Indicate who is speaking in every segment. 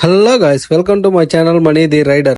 Speaker 1: Hello guys, welcome to my channel Money the Rider.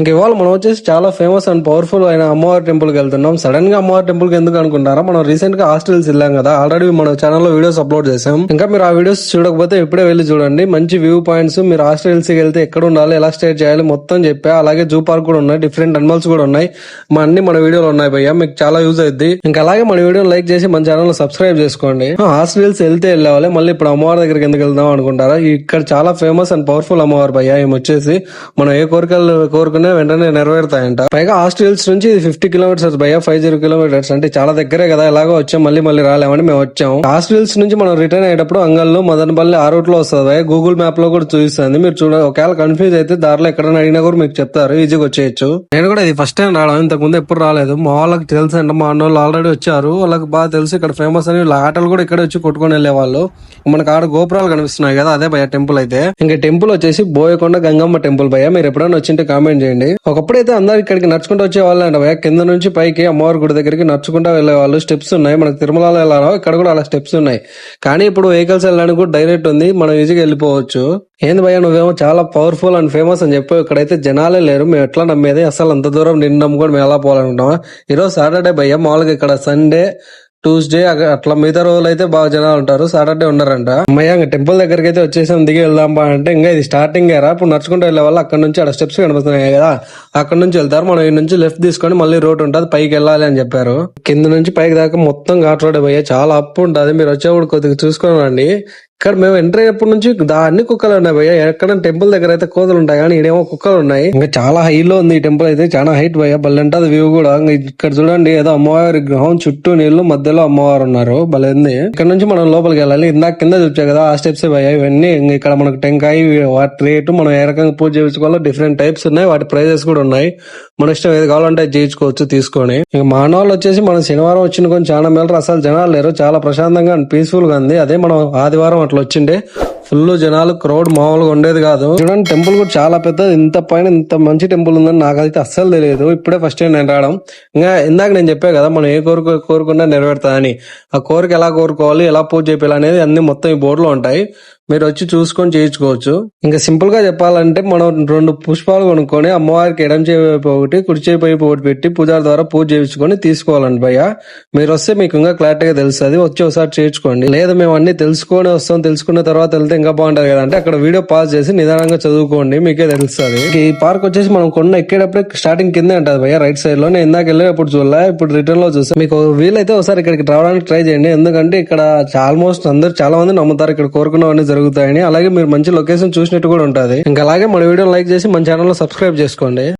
Speaker 1: ఇంక ఇవాళ మనం వచ్చేసి చాలా ఫేమస్ అండ్ పవర్ఫుల్ అయిన అమ్మవారి టెంపుల్కి వెళ్తున్నాం సడన్ గా అమ్మవారి టెంపుల్ కి ఎందుకు అనుకుంటారా మనం రీసెంట్ గా హాస్టల్స్ వెళ్ళాం కదా ఆల్రెడీ మన ఛానల్లో వీడియోస్ అప్లోడ్ చేసాం ఇంకా మీరు ఆ వీడియోస్ చూడకపోతే ఇప్పుడే వెళ్ళి చూడండి మంచి వ్యూ పాయింట్స్ మీరు హాస్టల్స్ కి వెళ్తే ఎక్కడ ఉండాలి ఎలా స్టే చేయాలి మొత్తం చెప్పా అలాగే జూ పార్క్ కూడా ఉన్నాయి డిఫరెంట్ అనిమల్స్ కూడా ఉన్నాయి మా అన్ని మన వీడియోలు ఉన్నాయి భయ్య మీకు చాలా యూజ్ అయింది ఇంకా అలాగే మన వీడియో లైక్ చేసి మన ఛానల్ సబ్స్క్రైబ్ చేసుకోండి హాస్టల్స్ వెళ్తే వెళ్ళేవాలి మళ్ళీ ఇప్పుడు అమ్మవారి దగ్గరికి ఎందుకు వెళ్దాం అనుకుంటారా ఇక్కడ చాలా ఫేమస్ అండ్ పవర్ఫుల్ అమ్మవారి భయ్య ఏమొచ్చేసి మనం ఏ కోరికలు కోరుకుని వెంటనే వెంటనే నెరవేరుతాయంట పైగా హాస్టల్స్ నుంచి ఇది ఫిఫ్టీ కిలోమీటర్స్ భయ ఫైవ్ జీరో కిలోమీటర్స్ అంటే చాలా దగ్గరే కదా ఎలాగో వచ్చాం మళ్ళీ మళ్ళీ రాలేమని మేము వచ్చాము హాస్టల్స్ నుంచి మనం రిటర్న్ అయ్యేటప్పుడు అంగల్లో మదనపల్లి ఆ రూట్ లో వస్తుంది భయ గూగుల్ మ్యాప్ లో కూడా చూపిస్తుంది మీరు చూడ ఒకవేళ కన్ఫ్యూజ్ అయితే దారిలో ఎక్కడైనా అడిగినా కూడా మీకు చెప్తారు ఈజీగా వచ్చేయచ్చు నేను కూడా ఇది ఫస్ట్ టైం రావడం ఇంతకు ముందు ఎప్పుడు రాలేదు మా వాళ్ళకి తెలుసు అంటే మా అన్నోళ్ళు ఆల్రెడీ వచ్చారు వాళ్ళకి బాగా తెలుసు ఇక్కడ ఫేమస్ అని ఆటలు కూడా ఇక్కడ వచ్చి కొట్టుకొని వెళ్ళేవాళ్ళు మనకు ఆడ గోపురాలు కనిపిస్తున్నాయి కదా అదే భయ టెంపుల్ అయితే ఇంకా టెంపుల్ వచ్చేసి బోయకొండ గంగమ్మ టెంపుల్ భయ మీరు ఎప్పుడైనా వచ్చింటే కామెంట్ చేయండి ఒకప్పుడు అయితే అందరు ఇక్కడికి నడుచుకుంటూ వచ్చే వాళ్ళు అండి కింద నుంచి పైకి అమ్మవారి గుడి దగ్గరికి నడుచుకుంటూ వెళ్లే వాళ్ళు స్టెప్స్ ఉన్నాయి మనకు తిరుమలలో వెళ్ళారో ఇక్కడ కూడా అలా స్టెప్స్ ఉన్నాయి కానీ ఇప్పుడు వెహికల్స్ వెళ్ళడానికి కూడా డైరెక్ట్ ఉంది మనం ఈజీగా వెళ్ళిపోవచ్చు ఏంది భయ నువ్వేమో చాలా పవర్ఫుల్ అండ్ ఫేమస్ అని చెప్పి ఇక్కడైతే జనాలే లేరు మేము ఎట్లా నమ్మేది అసలు అంత దూరం నిన్న కూడా మేము ఎలా పోవాలనుకుంటామా ఈరోజు సాటర్డే భయ్య మామూలుగా ఇక్కడ సండే ట్యూస్డే అట్లా మిగతా రోజులు అయితే బాగా జనాలు ఉంటారు సాటర్డే ఉండరంట అమ్మయ్య టెంపుల్ దగ్గరికి అయితే వచ్చేసాం దిగి వెళ్దాం బా అంటే ఇంకా ఇది స్టార్టింగ్ ఎరా ఇప్పుడు నడుచుకుంటూ వెళ్ళే వాళ్ళు అక్కడ నుంచి అక్కడ స్టెప్స్ కనిపిస్తున్నాయి కదా అక్కడ నుంచి వెళ్తారు మనం ఈ నుంచి లెఫ్ట్ తీసుకొని మళ్ళీ రోడ్ ఉంటుంది పైకి వెళ్ళాలి అని చెప్పారు కింద నుంచి పైకి దాకా మొత్తం ఘాట్ రోడ్ పోయా చాలా అప్పు ఉంటుంది మీరు వచ్చేప్పుడు కొద్దిగా చూసుకొని రండి ఇక్కడ మేము ఎంటర్ అయినప్పటి నుంచి అన్ని కుక్కలు ఉన్నాయి భయ్య ఎక్కడ టెంపుల్ దగ్గర అయితే కోతులు ఉంటాయి కానీ ఇడేమో కుక్కలు ఉన్నాయి ఇంకా చాలా హై లో ఉంది ఈ టెంపుల్ అయితే చాలా హైట్ భయ్య బల్లంటది వ్యూ కూడా ఇక్కడ చూడండి ఏదో అమ్మవారి గ్రహం చుట్టూ నీళ్లు మధ్యలో అమ్మవారు ఉన్నారు బలంది ఇక్కడ నుంచి మనం లోపలికి వెళ్ళాలి ఇందాక కింద చూపించాయి కదా ఆ స్టెప్స్ భయ ఇవన్నీ ఇక్కడ మనకు టెంకాయ వాటి రేటు మనం ఏ రకంగా పూజ చేయించుకోవాలో డిఫరెంట్ టైప్స్ ఉన్నాయి వాటి ప్రైజెస్ కూడా ఉన్నాయి మన ఇష్టం ఏది కావాలంటే చేయించుకోవచ్చు తీసుకొని ఇంకా మానవాళ్ళు వచ్చేసి మనం శనివారం వచ్చిన కొంచెం చాలా మేళ అసలు జనాలు లేరు చాలా ప్రశాంతంగా అండ్ పీస్ఫుల్ గా ఉంది అదే మనం ఆదివారం అట్లా వచ్చిండే ఫుల్ జనాలు క్రౌడ్ మామూలుగా ఉండేది కాదు చూడండి టెంపుల్ కూడా చాలా పెద్ద ఇంత పైన ఇంత మంచి టెంపుల్ ఉందని నాకు అయితే అస్సలు తెలియదు ఇప్పుడే ఫస్ట్ టైం నేను రావడం ఇంకా ఇందాక నేను చెప్పా కదా మనం ఏ కోరిక కోరుకున్నా నెరవేరుతుందని ఆ కోరిక ఎలా కోరుకోవాలి ఎలా పూజ చేయాలి అనేది అన్ని మొత్తం ఈ బోర్డులో ఉంటాయి మీరు వచ్చి చూసుకొని చేయించుకోవచ్చు ఇంకా సింపుల్ గా చెప్పాలంటే మనం రెండు పుష్పాలు కొనుక్కొని అమ్మవారికి ఎడం చేయవైపు ఒకటి కుడి పైపు ఒకటి పెట్టి పూజారి ద్వారా పూజ చేయించుకొని తీసుకోవాలండి భయ్య మీరు వస్తే మీకు ఇంకా క్లారిటీగా తెలుస్తుంది వచ్చి ఒకసారి చేయించుకోండి లేదా మేము అన్ని తెలుసుకొని వస్తాం తెలుసుకున్న తర్వాత వెళ్తే ఇంకా బాగుంటది కదా అంటే అక్కడ వీడియో పాస్ చేసి నిదానంగా చదువుకోండి మీకే తెలుస్తుంది ఈ పార్క్ వచ్చేసి మనం కొండ ఎక్కేటప్పుడే స్టార్టింగ్ కింద ఉంటుంది భయ్య రైట్ సైడ్ లో నేను ఇందాక వెళ్ళేటప్పుడు చూడలే ఇప్పుడు రిటర్న్ లో చూస్తే మీకు వీలైతే ఒకసారి ఇక్కడికి రావడానికి ట్రై చేయండి ఎందుకంటే ఇక్కడ ఆల్మోస్ట్ అందరు చాలా మంది నమ్ముతారు ఇక్కడ కోరుకున్నవన్నీ జరుగుతాయని అలాగే మీరు మంచి లొకేషన్ చూసినట్టు కూడా ఉంటుంది ఇంకా అలాగే మన వీడియో లైక్ చేసి మన ఛానల్లో సబ్స్క్రైబ్ చేసుకోండి